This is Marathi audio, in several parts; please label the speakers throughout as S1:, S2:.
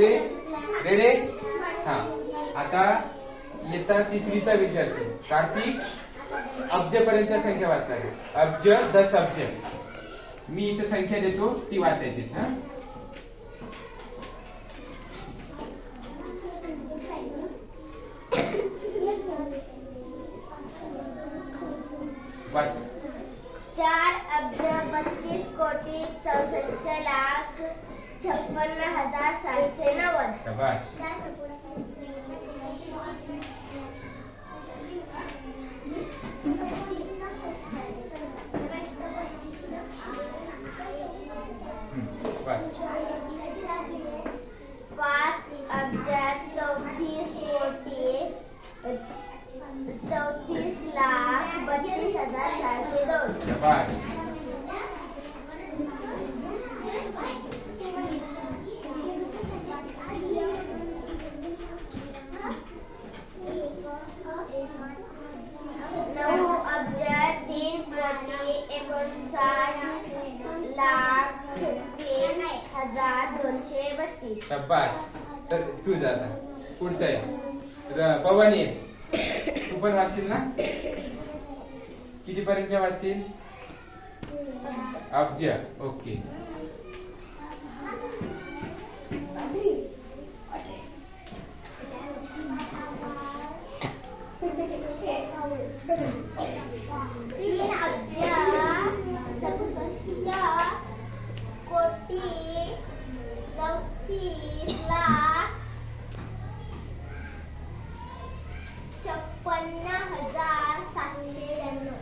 S1: रेडी रेडी हा. आता येता तिसरीचा विद्यार्थी. कार्तिक अब्ज पर्यंतच्या संख्या वाचणार आहे. अब्ज दश अब्ज. मी इथे संख्या देतो ती वाचायची. हा? वाच.
S2: चार अब्ज बत्तीस कोटी चौसष्ट लाख छप्पन्न हज़ार सातशे नव्वद
S1: शाबाश। हम्म,
S2: पाच अब्ज चौतीस कोटीस चौतीस लाख बत्तीस हज़ार सहाशे दोन
S1: शाबाश।
S2: लाख तीन हजार दोनशे बत्तीस.
S1: शाबाश तर तू जा आता. पुढचं आहे. र- पवनी आहे. तू पण वाचशील ना? किती पर्यंतच्या वाचशील अब्ज. ओके
S2: तीन अब्ज सदुसष्ट कोटी चौतीस लाख छप्पन्न हजार सातशे ब्याण्णव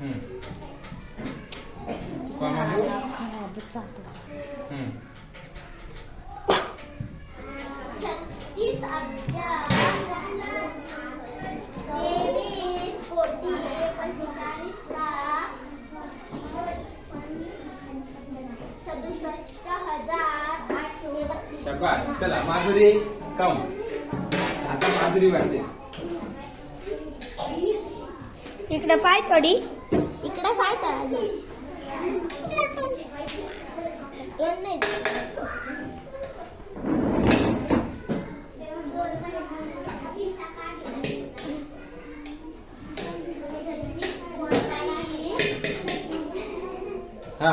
S1: हम्म. हम्म.
S2: छत्तीस अब्ज तेवीस कोटी पंचेचाळीस लाख सदुसष्ट हजार आठशे बत्तीस
S1: शाबास. चला माधुरी कम आता माधुरी वाचेल.
S2: इकडे पाय थोडी. इकडे पाय चालली नाही
S1: हा.